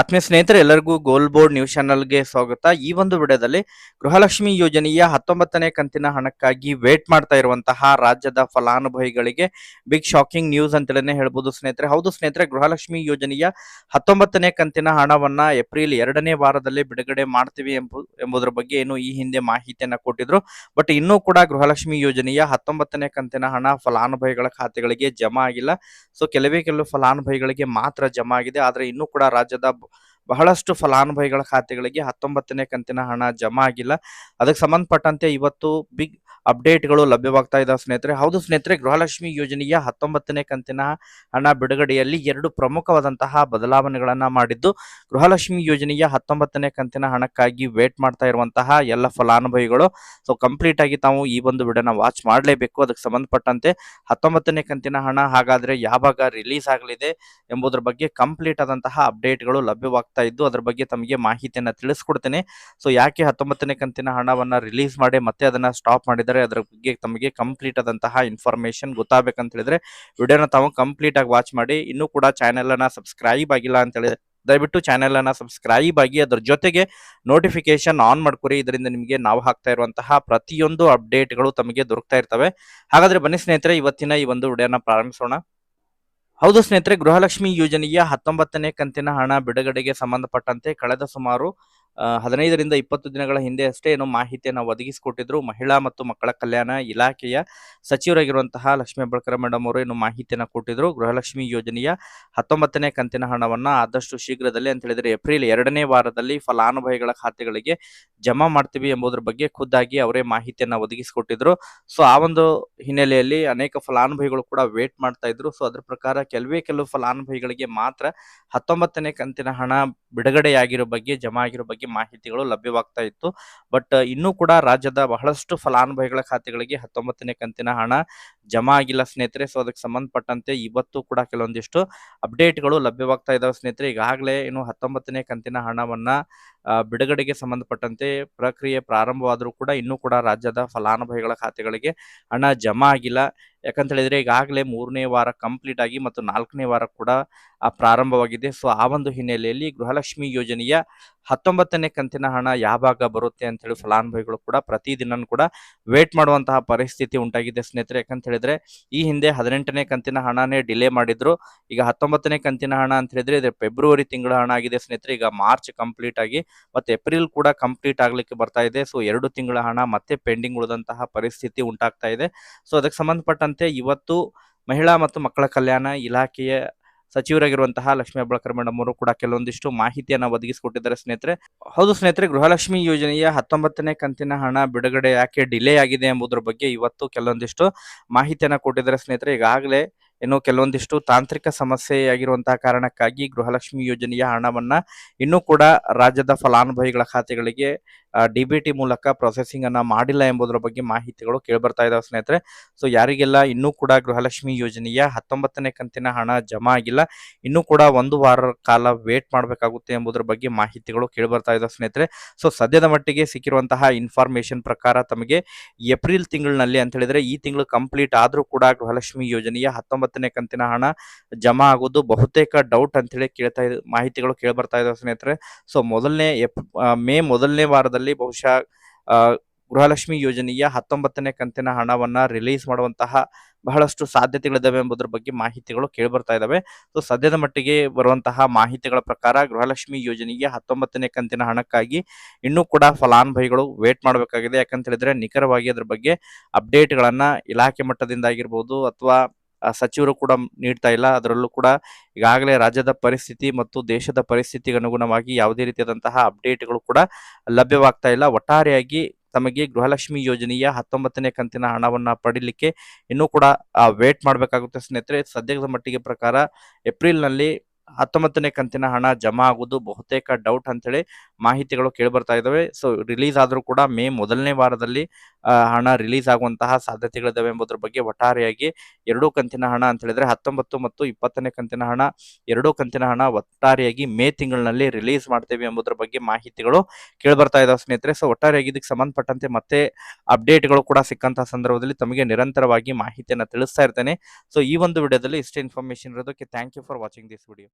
ಆತ್ಮೀಯ ಸ್ನೇಹಿತರೆ, ಎಲ್ಲರಿಗೂ ಗೋಲ್ ಬೋರ್ಡ್ ನ್ಯೂಸ್ ಚಾನಲ್ಗೆ ಸ್ವಾಗತ. ಈ ಒಂದು ವಿಡಿಯೋದಲ್ಲಿ ಗೃಹಲಕ್ಷ್ಮಿ ಯೋಜನೆಯ ಹತ್ತೊಂಬತ್ತನೇ ಕಂತಿನ ಹಣಕ್ಕಾಗಿ ವೇಟ್ ಮಾಡ್ತಾ ಇರುವಂತಹ ರಾಜ್ಯದ ಫಲಾನುಭವಿಗಳಿಗೆ ಬಿಗ್ ಶಾಕಿಂಗ್ ನ್ಯೂಸ್ ಅಂತಲೇ ಹೇಳ್ಬೋದು ಸ್ನೇಹಿತರೆ. ಹೌದು ಸ್ನೇಹಿತರೆ, ಗೃಹಲಕ್ಷ್ಮಿ ಯೋಜನೆಯ ಹತ್ತೊಂಬತ್ತನೇ ಕಂತಿನ ಹಣವನ್ನ ಏಪ್ರಿಲ್ ಎರಡನೇ ವಾರದಲ್ಲಿ ಬಿಡುಗಡೆ ಮಾಡ್ತೀವಿ ಎಂಬು, ಎಂಬುದರ ಬಗ್ಗೆ ಏನು ಈ ಹಿಂದೆ ಮಾಹಿತಿಯನ್ನ ಕೊಟ್ಟಿದ್ರು. ಬಟ್ ಇನ್ನೂ ಕೂಡ ಗೃಹಲಕ್ಷ್ಮಿ ಯೋಜನೆಯ ಹತ್ತೊಂಬತ್ತನೇ ಕಂತಿನ ಹಣ ಫಲಾನುಭವಿಗಳ ಖಾತೆಗಳಿಗೆ ಜಮಾ ಆಗಿಲ್ಲ. ಸೊ ಕೆಲವೇ ಕೆಲವು ಫಲಾನುಭವಿಗಳಿಗೆ ಮಾತ್ರ ಜಮಾ ಆಗಿದೆ. ಆದರೆ ಇನ್ನೂ ಕೂಡ ರಾಜ್ಯದ ಬಹಳಷ್ಟು ಫಲಾನುಭವಿಗಳ ಖಾತೆಗಳಿಗೆ ಹತ್ತೊಂಬತ್ತನೇ ಕಂತಿನ ಹಣ ಜಮಾ ಆಗಿಲ್ಲ. ಅದಕ್ಕೆ ಸಂಬಂಧಪಟ್ಟಂತೆ ಇವತ್ತು ಬಿಗ್ ಅಪ್ಡೇಟ್ಗಳು ಲಭ್ಯವಾಗ್ತಾ ಇದ್ದಾವೆ ಸ್ನೇಹಿತರೆ. ಹೌದು ಸ್ನೇಹಿತರೆ, ಗೃಹಲಕ್ಷ್ಮಿ ಯೋಜನೆಯ ಹತ್ತೊಂಬತ್ತನೇ ಕಂತಿನ ಹಣ ಬಿಡುಗಡೆಯಲ್ಲಿ ಎರಡು ಪ್ರಮುಖವಾದಂತಹ ಬದಲಾವಣೆಗಳನ್ನ ಮಾಡಿದ್ದು, ಗೃಹಲಕ್ಷ್ಮಿ ಯೋಜನೆಯ ಹತ್ತೊಂಬತ್ತನೇ ಕಂತಿನ ಹಣಕ್ಕಾಗಿ ವೇಟ್ ಮಾಡ್ತಾ ಇರುವಂತಹ ಎಲ್ಲ ಫಲಾನುಭವಿಗಳು. ಸೊ ಕಂಪ್ಲೀಟ್ ಆಗಿ ತಾವು ಈ ಒಂದು ವಿಡಿಯೋನ ವಾಚ್ ಮಾಡಲೇಬೇಕು. ಅದಕ್ಕೆ ಸಂಬಂಧಪಟ್ಟಂತೆ ಹತ್ತೊಂಬತ್ತನೇ ಕಂತಿನ ಹಣ ಹಾಗಾದ್ರೆ ಯಾವಾಗ ರಿಲೀಸ್ ಆಗಲಿದೆ ಎಂಬುದರ ಬಗ್ಗೆ ಕಂಪ್ಲೀಟ್ ಆದಂತಹ ಅಪ್ಡೇಟ್ಗಳು ಲಭ್ಯವಾಗ್ತಾ ಇದ್ದು ಅದ್ರ ಬಗ್ಗೆ ತಮಗೆ ಮಾಹಿತಿಯನ್ನ ತಿಳಿಸ್ಕೊಡ್ತೇನೆ. ಸೊ ಯಾಕೆ ಹತ್ತೊಂಬತ್ತನೇ ಕಂತಿನ ಹಣವನ್ನ ರಿಲೀಸ್ ಮಾಡಿ ಮತ್ತೆ ಅದನ್ನ ಸ್ಟಾಪ್ ಮಾಡಿದರೆ ಅದರ ಬಗ್ಗೆ ತಮಗೆ ಕಂಪ್ಲೀಟ್ ಆದಂತಹ ಇನ್ಫಾರ್ಮೇಶನ್ ಗೊತ್ತಾಗಬೇಕಂತ ಹೇಳಿದ್ರೆ, ವಿಡಿಯೋನ ತಾವು ಕಂಪ್ಲೀಟ್ ಆಗಿ ವಾಚ್ ಮಾಡಿ. ಇನ್ನೂ ಕೂಡ ಚಾನೆಲ್ ಅನ್ನ ಸಬ್ಸ್ಕ್ರೈಬ್ ಆಗಿಲ್ಲ ಅಂತ ಹೇಳಿದ್ರೆ ದಯವಿಟ್ಟು ಚಾನೆಲ್ ಅನ್ನ ಸಬ್ಸ್ಕ್ರೈಬ್ ಆಗಿ ಅದ್ರ ಜೊತೆಗೆ ನೋಟಿಫಿಕೇಶನ್ ಆನ್ ಮಾಡ್ಕೊರಿ. ಇದರಿಂದ ನಿಮಗೆ ನಾವು ಹಾಕ್ತಾ ಇರುವಂತಹ ಪ್ರತಿಯೊಂದು ಅಪ್ಡೇಟ್ಗಳು ತಮಗೆ ದೊರಕ್ತಾ ಇರ್ತವೆ. ಹಾಗಾದ್ರೆ ಬನ್ನಿ ಸ್ನೇಹಿತರೆ, ಇವತ್ತಿನ ಈ ಒಂದು ವಿಡಿಯೋನ ಪ್ರಾರಂಭಿಸೋಣ. ಹೌದು ಸ್ನೇಹಿತರೆ ಗೃಹಲಕ್ಷ್ಮಿ ಯೋಜನೆಯ ಹತ್ತೊಂಬತ್ತನೇ ಕಂತಿನ ಹಣ ಬಿಡುಗಡೆಗೆ ಸಂಬಂಧಪಟ್ಟಂತೆ ಕಳೆದ ಸುಮಾರು ಹದಿನೈದರಿಂದ ಇಪ್ಪತ್ತು ದಿನಗಳ ಹಿಂದೆ ಅಷ್ಟೇ ಏನು ಮಾಹಿತಿಯನ್ನು ಒದಗಿಸಿಕೊಟ್ಟಿದ್ರು. ಮಹಿಳಾ ಮತ್ತು ಮಕ್ಕಳ ಕಲ್ಯಾಣ ಇಲಾಖೆಯ ಸಚಿವರಾಗಿರುವಂತಹ ಲಕ್ಷ್ಮೀ ಹೆಬ್ಬಾಳ್ಕರ್ ಮೇಡಮ್ ಅವರು ಏನು ಮಾಹಿತಿಯನ್ನು ಕೊಟ್ಟಿದ್ರು. ಗೃಹಲಕ್ಷ್ಮಿ ಯೋಜನೆಯ ಹತ್ತೊಂಬತ್ತನೇ ಕಂತಿನ ಹಣವನ್ನ ಆದಷ್ಟು ಶೀಘ್ರದಲ್ಲಿ ಅಂತ ಹೇಳಿದ್ರೆ ಏಪ್ರಿಲ್ ಎರಡನೇ ವಾರದಲ್ಲಿ ಫಲಾನುಭವಿಗಳ ಖಾತೆಗಳಿಗೆ ಜಮಾ ಮಾಡ್ತೀವಿ ಎಂಬುದರ ಬಗ್ಗೆ ಖುದ್ದಾಗಿ ಅವರೇ ಮಾಹಿತಿಯನ್ನ ಒದಗಿಸಿಕೊಟ್ಟಿದ್ರು. ಸೊ, ಆ ಒಂದು ಹಿನ್ನೆಲೆಯಲ್ಲಿ ಅನೇಕ ಫಲಾನುಭವಿಗಳು ಕೂಡ ವೇಟ್ ಮಾಡ್ತಾ ಇದ್ರು. ಸೊ, ಅದರ ಪ್ರಕಾರ ಕೆಲವೇ ಕೆಲವು ಫಲಾನುಭವಿಗಳಿಗೆ ಮಾತ್ರ ಹತ್ತೊಂಬತ್ತನೇ ಕಂತಿನ ಹಣ ಬಿಡುಗಡೆಯಾಗಿರೋ ಬಗ್ಗೆ, ಜಮಾ ಆಗಿರೋ ಬಗ್ಗೆ ಮಾಹಿತಿಗಳು ಲಭ್ಯವಾಗ್ತಾ ಇತ್ತು. ಬಟ್ ಇನ್ನೂ ಕೂಡ ರಾಜ್ಯದ ಬಹಳಷ್ಟು ಫಲಾನುಭವಿಗಳ ಖಾತೆಗಳಿಗೆ ಹತ್ತೊಂಬತ್ತನೇ ಕಂತಿನ ಹಣ ಜಮಾ ಆಗಿಲ್ಲ ಸ್ನೇಹಿತರೆ. ಸೊ ಅದಕ್ಕೆ ಸಂಬಂಧಪಟ್ಟಂತೆ ಇವತ್ತು ಕೂಡ ಕೆಲವೊಂದಿಷ್ಟು ಅಪ್ಡೇಟ್ಗಳು ಲಭ್ಯವಾಗ್ತಾ ಇದಾವೆ ಸ್ನೇಹಿತರೆ. ಈಗಾಗಲೇ ಇನ್ನು ಹತ್ತೊಂಬತ್ತನೇ ಕಂತಿನ ಹಣವನ್ನ ಬಿಡುಗಡೆಗೆ ಸಂಬಂಧಪಟ್ಟಂತೆ ಪ್ರಕ್ರಿಯೆ ಪ್ರಾರಂಭವಾದರೂ ಕೂಡ ಇನ್ನೂ ಕೂಡ ರಾಜ್ಯದ ಫಲಾನುಭವಿಗಳ ಖಾತೆಗಳಿಗೆ ಹಣ ಜಮಾ ಆಗಿಲ್ಲ. ಯಾಕಂತ ಹೇಳಿದ್ರೆ ಈಗಾಗಲೇ ಮೂರನೇ ವಾರ ಕಂಪ್ಲೀಟ್ ಆಗಿ ಮತ್ತು ನಾಲ್ಕನೇ ವಾರ ಕೂಡ ಪ್ರಾರಂಭವಾಗಿದೆ. ಸೊ ಆ ಒಂದು ಹಿನ್ನೆಲೆಯಲ್ಲಿ ಗೃಹಲಕ್ಷ್ಮಿ ಯೋಜನೆಯ ಹತ್ತೊಂಬತ್ತನೇ ಕಂತಿನ ಹಣ ಯಾವಾಗ ಬರುತ್ತೆ ಅಂತ ಹೇಳಿ ಫಲಾನುಭವಿಗಳು ಕೂಡ ಪ್ರತಿದಿನ ಕೂಡ ವೇಟ್ ಮಾಡುವಂತಹ ಪರಿಸ್ಥಿತಿ ಉಂಟಾಗಿದೆ ಸ್ನೇಹಿತರೆ. ಯಾಕಂತ ಹೇಳಿದ್ರೆ ಈ ಹಿಂದೆ ಹದಿನೆಂಟನೇ ಕಂತಿನ ಹಣನೇ ಡಿಲೇ ಮಾಡಿದ್ರು. ಈಗ ಹತ್ತೊಂಬತ್ತನೇ ಕಂತಿನ ಹಣ ಅಂತ ಹೇಳಿದ್ರೆ ಇದು ಫೆಬ್ರವರಿ ತಿಂಗಳ ಹಣ ಆಗಿದೆ ಸ್ನೇಹಿತರೆ. ಈಗ ಮಾರ್ಚ್ ಕಂಪ್ಲೀಟ್ ಆಗಿ ಮತ್ತೆ ಏಪ್ರಿಲ್ ಕೂಡ ಕಂಪ್ಲೀಟ್ ಆಗ್ಲಿಕ್ಕೆ ಬರ್ತಾ ಇದೆ. ಸೊ, ಎರಡು ತಿಂಗಳ ಹಣ ಮತ್ತೆ ಪೆಂಡಿಂಗ್ ಉಳಿದಂತಹ ಪರಿಸ್ಥಿತಿ ಉಂಟಾಗ್ತಾ ಇದೆ. ಸೊ, ಅದಕ್ಕೆ ಸಂಬಂಧಪಟ್ಟಂತೆ ಇವತ್ತು ಮಹಿಳಾ ಮತ್ತು ಮಕ್ಕಳ ಕಲ್ಯಾಣ ಇಲಾಖೆಯ ಸಚಿವರಾಗಿರುವಂತಹ ಲಕ್ಷ್ಮಿ ಹೆಬ್ಬಾಳ್ಕರ್ ಮೇಡಮ್ ಅವರು ಕೂಡ ಕೆಲವೊಂದಿಷ್ಟು ಮಾಹಿತಿಯನ್ನು ಒದಗಿಸಿಕೊಟ್ಟಿದ್ದಾರೆ ಸ್ನೇಹಿತರೆ. ಹೌದು ಸ್ನೇಹಿತರೆ, ಗೃಹಲಕ್ಷ್ಮಿ ಯೋಜನೆಯ ಹತ್ತೊಂಬತ್ತನೇ ಕಂತಿನ ಹಣ ಬಿಡುಗಡೆ ಯಾಕೆ ಡಿಲೇ ಆಗಿದೆ ಎಂಬುದರ ಬಗ್ಗೆ ಇವತ್ತು ಕೆಲವೊಂದಿಷ್ಟು ಮಾಹಿತಿಯನ್ನು ಕೊಟ್ಟಿದ್ದಾರೆ ಸ್ನೇಹಿತರೆ. ಈಗಾಗಲೇ ಏನು ಕೆಲವೊಂದಿಷ್ಟು ತಾಂತ್ರಿಕ ಸಮಸ್ಯೆ ಆಗಿರುವಂತಹ ಕಾರಣಕ್ಕಾಗಿ ಗೃಹಲಕ್ಷ್ಮಿ ಯೋಜನೆಯ ಹಣವನ್ನ ಇನ್ನೂ ಕೂಡ ರಾಜ್ಯದ ಫಲಾನುಭವಿಗಳ ಖಾತೆಗಳಿಗೆ ಡಿ ಬಿ ಟಿ ಮೂಲಕ ಪ್ರೊಸೆಸಿಂಗ್ ಅನ್ನ ಮಾಡಿಲ್ಲ ಎಂಬುದರ ಬಗ್ಗೆ ಮಾಹಿತಿಗಳು ಕೇಳ್ಬರ್ತಾ ಇದಾವೆ ಸ್ನೇಹಿತರೆ. ಸೊ ಯಾರಿಗೆಲ್ಲ ಇನ್ನೂ ಕೂಡ ಗೃಹಲಕ್ಷ್ಮಿ ಯೋಜನೆಯ ಹತ್ತೊಂಬತ್ತನೇ ಕಂತಿನ ಹಣ ಜಮಾ ಆಗಿಲ್ಲ, ಇನ್ನೂ ಕೂಡ ಒಂದು ವಾರ ಕಾಲ ವೇಟ್ ಮಾಡಬೇಕಾಗುತ್ತೆ ಎಂಬುದರ ಬಗ್ಗೆ ಮಾಹಿತಿಗಳು ಕೇಳ್ಬರ್ತಾ ಇದಾವೆ ಸ್ನೇಹಿತರೆ. ಸೊ ಸದ್ಯದ ಮಟ್ಟಿಗೆ ಸಿಕ್ಕಿರುವಂತಹ ಇನ್ಫಾರ್ಮೇಶನ್ ಪ್ರಕಾರ ತಮಗೆ ಏಪ್ರಿಲ್ ತಿಂಗಳಿನಲ್ಲಿ ಅಂತ ಹೇಳಿದ್ರೆ, ಈ ತಿಂಗಳು ಕಂಪ್ಲೀಟ್ ಆದರೂ ಕೂಡ ಗೃಹಲಕ್ಷ್ಮಿ ಯೋಜನೆಯ ಹತ್ತೊಂಬತ್ತನೇ ಕಂತಿನ ಹಣ ಜಮಾ ಆಗೋದು ಬಹುತೇಕ ಡೌಟ್ ಅಂತ ಹೇಳಿ ಕೇಳ್ತಾ ಮಾಹಿತಿಗಳು ಕೇಳ್ಬರ್ತಾ ಇದಾವೆ ಸ್ನೇಹಿತರೆ. ಸೊ ಮೊದಲನೇ ಮೇ ಮೊದಲನೇ ವಾರದಲ್ಲಿ ಬಹುಶಃ ಆ, ಗೃಹಲಕ್ಷ್ಮಿ ಯೋಜನೆಯ ಹತ್ತೊಂಬತ್ತನೇ ಕಂತಿನ ಹಣವನ್ನ ರಿಲೀಸ್ ಮಾಡುವಂತಹ ಬಹಳಷ್ಟು ಸಾಧ್ಯತೆಗಳಿದ್ದಾವೆ ಎಂಬುದರ ಬಗ್ಗೆ ಮಾಹಿತಿಗಳು ಕೇಳ್ಬರ್ತಾ ಇದ್ದಾವೆ ಸೊ ಸದ್ಯದ ಮಟ್ಟಿಗೆ ಬರುವಂತಹ ಮಾಹಿತಿಗಳ ಪ್ರಕಾರ ಗೃಹಲಕ್ಷ್ಮಿ ಯೋಜನೆಗೆ ಹತ್ತೊಂಬತ್ತನೇ ಕಂತಿನ ಹಣಕ್ಕಾಗಿ ಇನ್ನೂ ಕೂಡ ಫಲಾನುಭವಿಗಳು ವೇಟ್ ಮಾಡಬೇಕಾಗಿದೆ. ಯಾಕಂತ ಹೇಳಿದ್ರೆ ನಿಖರವಾಗಿ ಅದ್ರ ಬಗ್ಗೆ ಅಪ್ಡೇಟ್ಗಳನ್ನ ಇಲಾಖೆ ಮಟ್ಟದಿಂದ ಆಗಿರ್ಬೋದು ಅಥವಾ ಸಚಿವರು ಕೂಡ ನೀಡ್ತಾ ಇಲ್ಲ. ಅದರಲ್ಲೂ ಕೂಡ ಈಗಾಗಲೇ ರಾಜ್ಯದ ಪರಿಸ್ಥಿತಿ ಮತ್ತು ದೇಶದ ಪರಿಸ್ಥಿತಿಗೆ ಅನುಗುಣವಾಗಿ ಯಾವುದೇ ರೀತಿಯಾದಂತಹ ಅಪ್ಡೇಟ್ಗಳು ಕೂಡ ಲಭ್ಯವಾಗ್ತಾ ಇಲ್ಲ. ಒಟ್ಟಾರೆಯಾಗಿ ತಮಗೆ ಗೃಹಲಕ್ಷ್ಮಿ ಯೋಜನೆಯ ಹತ್ತೊಂಬತ್ತನೇ ಕಂತಿನ ಹಣವನ್ನ ಪಡೀಲಿಕ್ಕೆ ಇನ್ನೂ ಕೂಡ ವೇಟ್ ಮಾಡಬೇಕಾಗುತ್ತೆ ಸ್ನೇಹಿತರೆ. ಸದ್ಯದ ಮಟ್ಟಿಗೆ ಪ್ರಕಾರ ಏಪ್ರಿಲ್ನಲ್ಲಿ ಹತ್ತೊಂಬತ್ತನೇ ಕಂತಿನ ಹಣ ಜಮಾ ಆಗುವುದು ಬಹುತೇಕ ಡೌಟ್ ಅಂತೇಳಿ ಮಾಹಿತಿಗಳು ಕೇಳಿಬರ್ತಾ ಇದ್ದಾವೆ. ಸೊ ರಿಲೀಸ್ ಆದರೂ ಕೂಡ ಮೇ ಮೊದಲನೇ ವಾರದಲ್ಲಿ ಹಣ ರಿಲೀಸ್ ಆಗುವಂತಹ ಸಾಧ್ಯತೆಗಳಿದ್ದಾವೆ ಎಂಬುದರ ಬಗ್ಗೆ ಒಟ್ಟಾರೆಯಾಗಿ ಎರಡೂ ಕಂತಿನ ಹಣ ಅಂತ ಹೇಳಿದ್ರೆ ಹತ್ತೊಂಬತ್ತು ಮತ್ತು ಇಪ್ಪತ್ತನೇ ಕಂತಿನ ಹಣ, ಎರಡೂ ಕಂತಿನ ಹಣ ಒಟ್ಟಾರೆಯಾಗಿ ಮೇ ತಿಂಗಳಿನಲ್ಲಿ ರಿಲೀಸ್ ಮಾಡ್ತೇವೆ ಎಂಬುದರ ಬಗ್ಗೆ ಮಾಹಿತಿಗಳು ಕೇಳಿಬರ್ತಾ ಇದಾವೆ ಸ್ನೇಹಿತರೆ. ಸೊ ಒಟ್ಟಾರೆಯಾಗಿ ಇದಕ್ಕೆ ಸಂಬಂಧಪಟ್ಟಂತೆ ಮತ್ತೆ ಅಪ್ಡೇಟ್ಗಳು ಕೂಡ ಸಿಕ್ಕಂತಹ ಸಂದರ್ಭದಲ್ಲಿ ತಮಗೆ ನಿರಂತರವಾಗಿ ಮಾಹಿತಿಯನ್ನು ತಿಳಿಸ್ತಾ ಇರ್ತೇನೆ. ಸೊ ಈ ಒಂದು ವಿಡಿಯೋದಲ್ಲಿ ಇಷ್ಟೇ ಇನ್ಫಾರ್ಮೇಶನ್ ಇರೋದಕ್ಕೆ thank you for watching this video